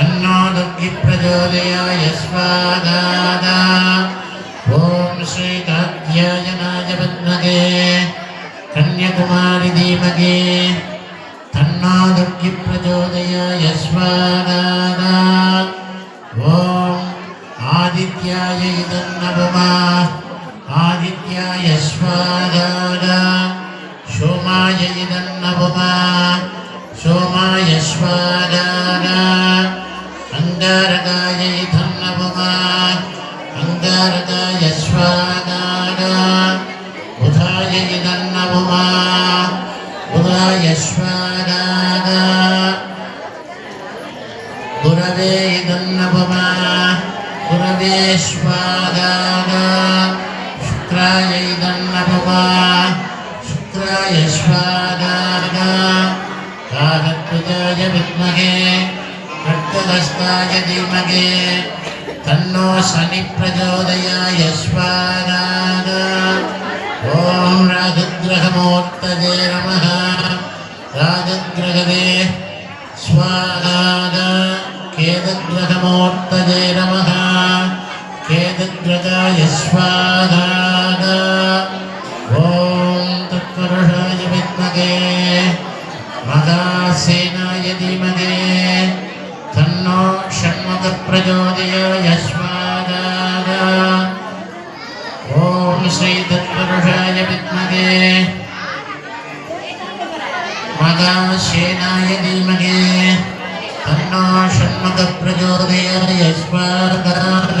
तन्नादग्निप्रचोदयाय स्वादादा ॐ श्रीकात्यायनाय पद्मगे कन्याकुमारि धीमगे तन्नादग्निप्रचोदयाय स्वादादा ॐ आदित्याय इदन्नवमा आदित्याय स्वादादा सोमाय इदन्नवमा सोमाय स्वादादा స్వాగాగా సోమాయ ఇదన్నవమా సోమాయ స్వాగాగా అంగారకాయ ఇదన్నవమా అంగారకాయ స్వాగాగా బుధాయ ఇదన్నవమా బుధాయ స్వాగాగా గురవే ఇదన్నవమా గురవే స్వాగాగా శుక్రాయ தத்ததஸ்தாய தீமகே தன்னோ சனி பிரச்சோதயாய ஸ்வாராக ஓம் ராஜகிரகமூர்த்ததே நம ராஜகிரகவே ஸ்வாராக கேதகிரகமூர்த்ததே நம கேதகிரகாய ஸ்வாராக மகாசேனாய தீமகே షణ్ముఖ ప్రచోదయాయ స్వాగాద ఓం శ్రీ తత్పురుషాయ విద్మగే మగాశేనాయ ధీమగే తన్నో షణ్ముఖ ప్రచోదయాయ స్వాగాద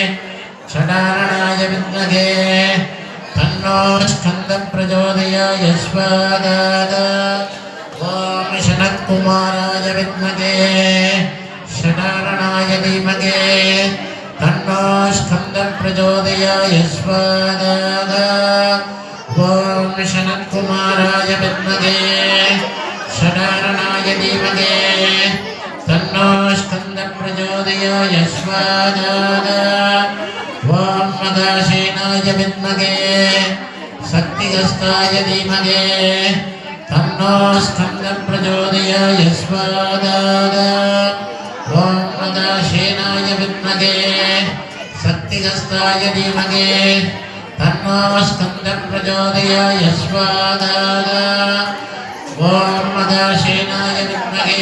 षडारणाय विद्महे तन्नो स्कन्दप्रचोदयाय स्वागाद ॐ शनत्कुमाराय विद्महे षडारणाय धीमहे तन्नो स्कन्दप्रचोदयाय स्वागाद ॐ शनत्कुमाराय विद्महे षडारणाय धीमहे तन्नो स्कन्दप्रचोदयाय स्वागाद ஓம் மகாசேனாய வித்மகே சக்திகஸ்தாய தீமகே தன்னோ ஸ்கந்தம் பிரஜோதயாய ஸ்வாதாத ஓம் மகாசேனாய வித்மகே சக்திகஸ்தாய தீமகே தன்னோ ஸ்கந்தம் பிரஜோதயாய ஸ்வாதாத ஓம் மகாசேனாய வித்மகே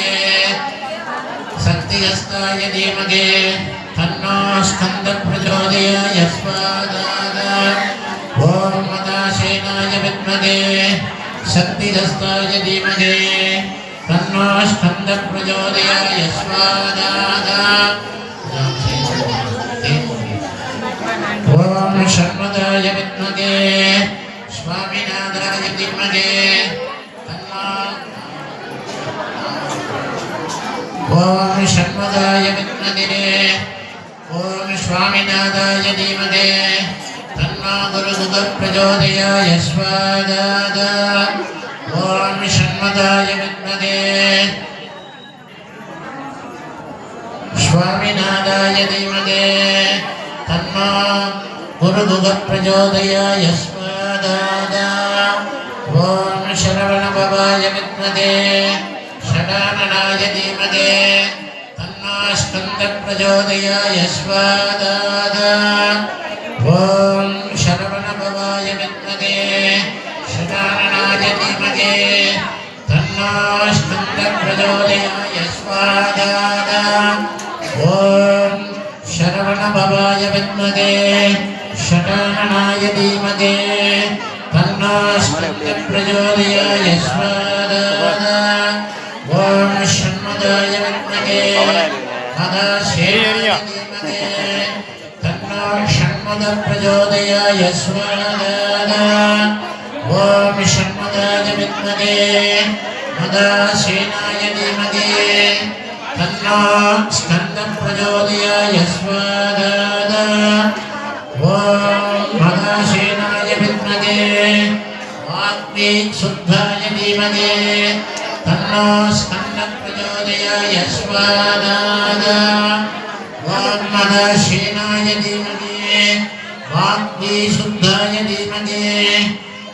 சக்திகஸ்தாய தீமகே तन्नो स्कन्दप्रचोदयाय स्वादाद ॐ मदाशेनाय विद्महे शक्तिदस्ताय धीमहे तन्नो स्कन्दप्रचोदयाय स्वादाद ॐ शर्मदाय विद्महे स्वामिनादाय धीमहे ओम शर्मदाय विद्महे ॐ स्वामिनाथाय धीमहे तन्नो गुरुगुगः प्रचोदयाय स्वादाद ॐ शर्मदाय विद्महे स्वामिनाथाय धीमहे तन्नो गुरुगुगः प्रचोदयाय स्वादाद ॐ शरवणभवाय विद्महे षडाननाय धीमहे तन्नो स्कन्दप्रचोदयाय स्वादाद ॐ शरवणभवाय विद्महे षडाननाय धीमहे तन्नो स्कन्दप्रचोदयाय स्वादाद ॐ शरवणभवाय विद्महे षडाननाय धीमहे तन्नो स्कन्दप्रचोदयाय स्वादाद ॐ षण्मदाय विद्महे मदाशेनाय धीमहे तन्नो षण्मदप्रचोदयाय स्वादाद ॐ षण्मदाय विद्महे मदाशेनाय धीमहे तन्नो स्कन्दप्रचोदयाय स्वादाद ॐ मदाशेनाय विद्महे वाग्मी शुद्धाय धीमहे तन्नो स्कन्दप्रचोदयाय स्वादाद ॐ मदाशेनाय धीमहे वाग्मी शुद्धाय धीमहे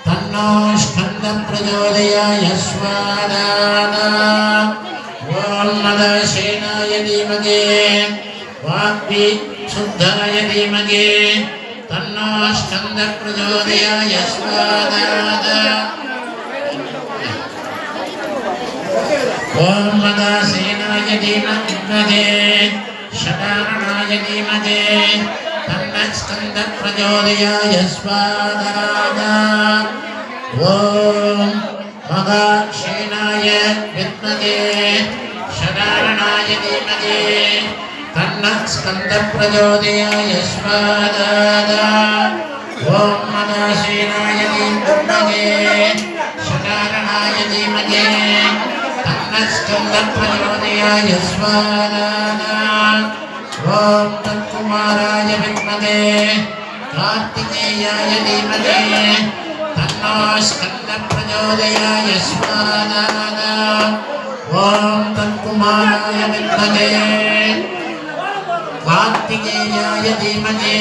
तन्नो स्कन्दप्रचोदयाय स्वादाद ॐ मदाशेनाय धीमहे वाग्मी शुद्धाय धीमहे तन्नो स्कन्दप्रचोदयाय स्वादाद ఓం మదాసేనాయ ధీమదే శటారణాయ ధీమదే తన్నస్కంద ప్రచోదయాయ స్వాదాద ఓం మగాక్షీణాయ విద్మదే శటారణాయ ధీమదే తన్నస్కంద ప్రచోదయాయ స్వాదాద ఓం మదాసేనాయ ధీమదే శటారణాయ ధీమదే तन्नस्कन्दप्रचोदयाय स्वादाद ॐ तत्कुमाराय विद्महे कार्तिकेयाय धीमहे तन्नो स्कन्दप्रचोदयाय स्वादाद ॐ तत्कुमाराय विद्महे कार्तिकेयाय धीमहे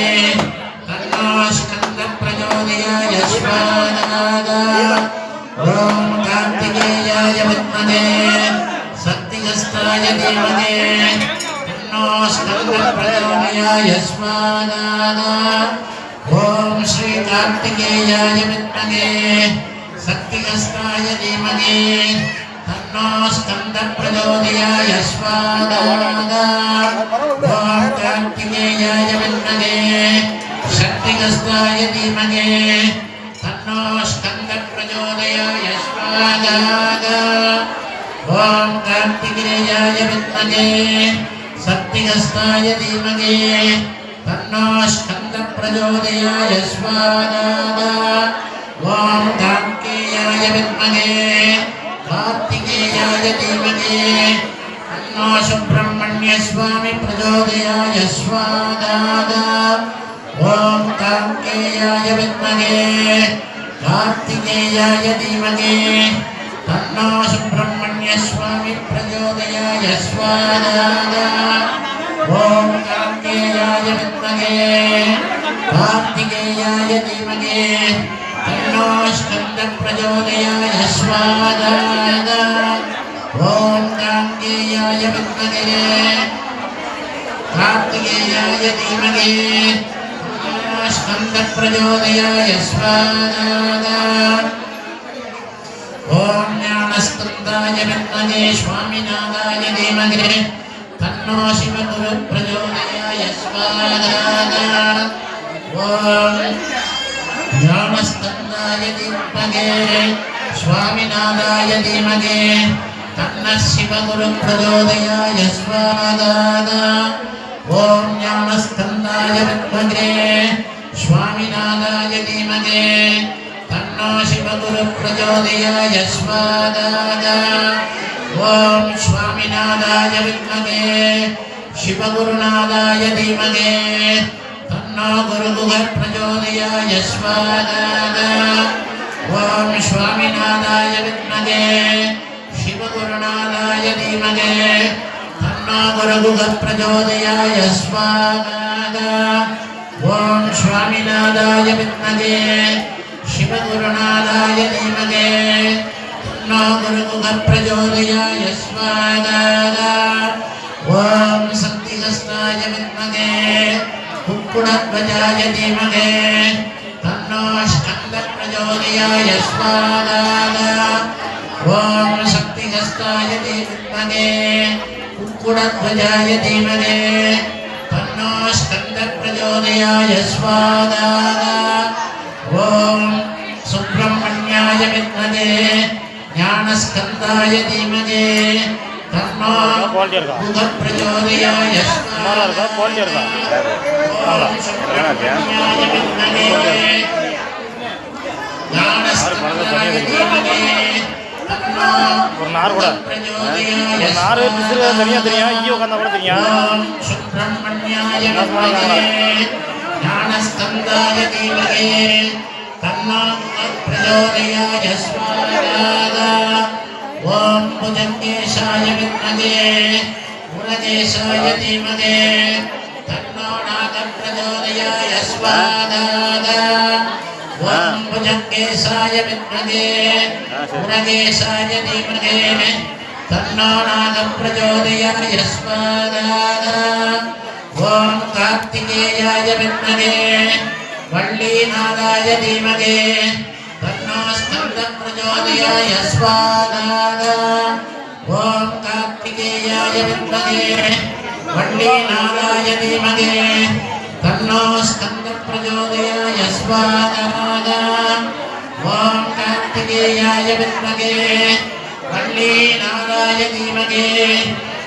तन्नो स्कन्दप्रचोदयाय ఓం కార్తికేయాయ విద్మదే సత్యగస్తాయ ధీమదే తన్నో స్కంద ప్రచోదయాయ ఓం శ్రీ కార్తికేయాయ విద్మదే సత్యగస్తాయ ధీమదే తన్నో స్కంద ప్రచోదయాయ తన్నో స్కంద स्कन्दप्रचोदयाय स्वादाद ॐ कार्तिकेयाय विद्महे शक्तिहस्ताय धीमहे तन्नो स्कन्दप्रचोदयाय स्वादाद ॐ कार्तिकेयाय विद्महे कार्तिकेयाय धीमहे तन्नो सुब्रह्मण्यस्वामी प्रचोदयाय स्वादाद ॐ कार्तिकेयाय विद्महे కార్తికేయాయ ధీమగే తన్నో సుబ్రహ్మణ్య స్వామి ప్రచోదయాయ స్వాదాద ఓం కార్తికేయాయ విద్మగే కార్తికేయాయ ధీమగే తన్నో స్కంద ప్రచోదయాయ స్వాదాద ఓం కార్తికేయాయ విద్మగే కార్తికేయాయ ధీమగే സ്കന്ധപ്രചോദയായ ഓം ജ്ഞാനസ്കന്ധായ സ്വാമിനാഥായ ധീമഹേ തന്നോ ശിവഗുരു പ്രചോദയായ ഓം ജ്ഞാനസ്കന്ധായ ധീമഹേ സ്വാമിനാഥായ ധീമഹേ തന്ന ശിവഗുരു പ്രചോദയായ സ്വാദാദ ഓം ജ്ഞാനസ്കന്ധായ വിദ്മജേ சுவாமிநாதாய தீமகே. தன்னோ சிவகுரு பிரஜோதயாய ஸ்வாதாய ஓம் சுவாமிநாதாய வித்மகே. சிவகுருநாதாய தீமகே. தன்னோ குருகுகர் பிரஜோதயாய ஸ்வாதாய ஓம் சுவாமிநாதாய வித்மகே. शिवगुरुनाथाय धीमहे तन्नो गुरुगुः प्रचोदयाय स्वागादा ஓம் சுவாமிநாதாய வித்மகே சிவகுருநாதாய தீமகே தன்னோ குருமுக பிரஜோதயாய ஸ்வாகாதா. ஓம் சக்திஹஸ்தாய வித்மகே குக்குணத்வஜாய தீமகே தன்னோ ஸ்கந்த பிரஜோதயாய ஸ்வாகாதா. ஓம் சக்திஹஸ்தாய வித்மகே குக்குணத்வஜாய தீமகே தன்னோ ஸ்கந்த பிரச்சோதயாய ஓம் சுப்பிரமணியாய வித்மதே ஞானஸ்கந்தாய தீமதே தன்னோ புத பிரச்சோதயாய ஓம் சுப்பிரமணியாய வித்மதே ஞானஸ்கந்தாய தீமதே ஒரு நார் கூட. ஒரு நார் பிசுறு தனியாக தெரியும் ஈ உட்காந்தா கூட தெரியும். ஓம் புஜங்கேஷாய வித்மதே குலதேஷாய தீமதே தன்னோ நாத பிரச்சோதயாய ఓం భుజంగేశాయ విద్మహే పురదేశాయ ధీమహే తన్నో నాగ ప్రచోదయాయ స్వాహా ఓం కార్తికేయాయ విద్మహే వల్లీనాథాయ ధీమహే తన్నో స్కంద ప్రచోదయాయ స్వాహా ఓం కార్తికేయాయ విద్మహే వల్లీనాథాయ ధీమహే తన్నో స్కంద प्रचोदयाय स्वाहाय ॐ कार्तिकेयाय विद्महे वल्लीनादाय धीमहे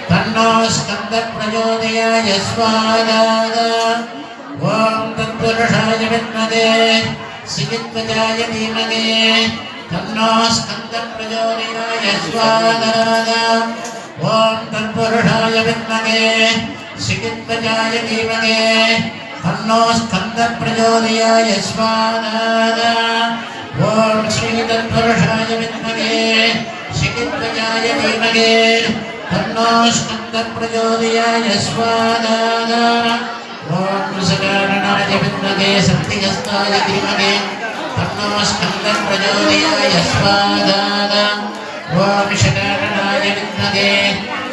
तन्नो स्कन्दप्रचोदयाय स्वाहाय ॐ तत्पुरुषाय विद्महे श्रीत्वजाय धीमहे तन्नो स्कन्दप्रचोदयाय स्वाहाय ॐ तत्पुरुषाय विद्महे श्रीत्वजाय धीमहे തന്നോ സ്കന്ധ പ്രചോദയായ ഓം ശ്രീതത്പുരുഷായ വിദ്മകേ ശ്രീകൃത്വജായ ധീമകേ തന്നോ സ്കന്ധ പ്രചോദയായ സ്വാദാദ ഓം കൃഷകാരണായ വിദ്മകേ സത്യജസ്തായ ധീമകേ തന്നോ സ്കന്ധ പ്രചോദയായ സ്വാദാദ ഓം ഷകാരണായ വിദ്മകേ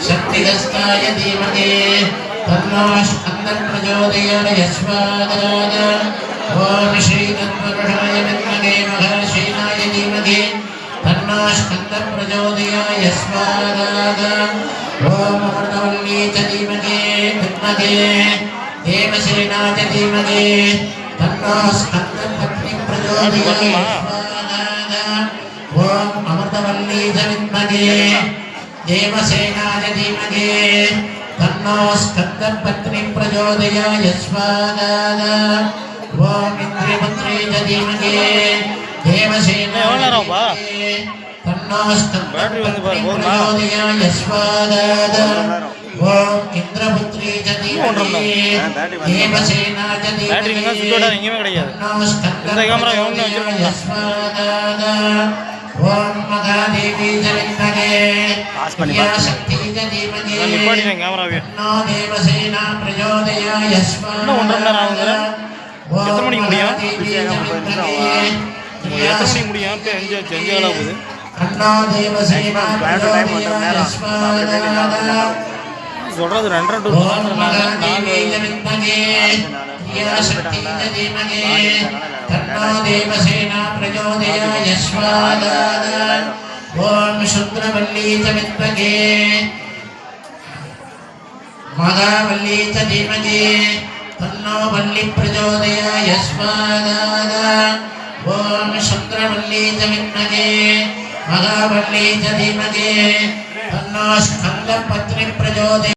ശക്തിഹസ്തായ ധീമകേ శకారణాయ విద్మహే శక్తిహస్తాయ ధీమహే తన్నో స్కంద ప్రచోదయాయ స్వాహా ఓం శ్రీ తత్పురుషాయ విద్మహే మహాశీనాయ ధీమహే తన్నో స్కంద ప్రచోదయాయ స్వాహా ఓం అమృతవల్లీ చ ధీమహే విద్మహే దేవసేనా చ ధీమహే తన్నో స్కంద పత్ని तन्नोस्कन्दपत्नी प्रचोदयाय स्वागाद ॐ इन्द्रियमन्त्रे च धीमहे देवसेनाये तन्नोस्कन्दपत्नी प्रचोदयाय स्वागाद ॐ इन्द्रपुत्रे च धीमहे देवसेना च धीमहे तन्नोस्कन्दपत्नी प्रचोदयाय स्वागाद ஓம் மகாதேவி ஜலிந்தகே யா சக்தி ஜதீமகே நோ தேவசேனா பிரயோதயா யஸ்மா ஒன்றரை மணி சொல்றது ரெண்டரை कर्णादेवसेना प्रचोदयायस्वादान् ॐ शुद्रवल्ली च विद्महे मदावल्ली च धीमहि तन्नो वल्ली प्रचोदयायस्वादान् ॐ शुद्रवल्ली च विद्महे मदावल्ली च धीमहि तन्नो स्कन्दपत्नि प्रचोदय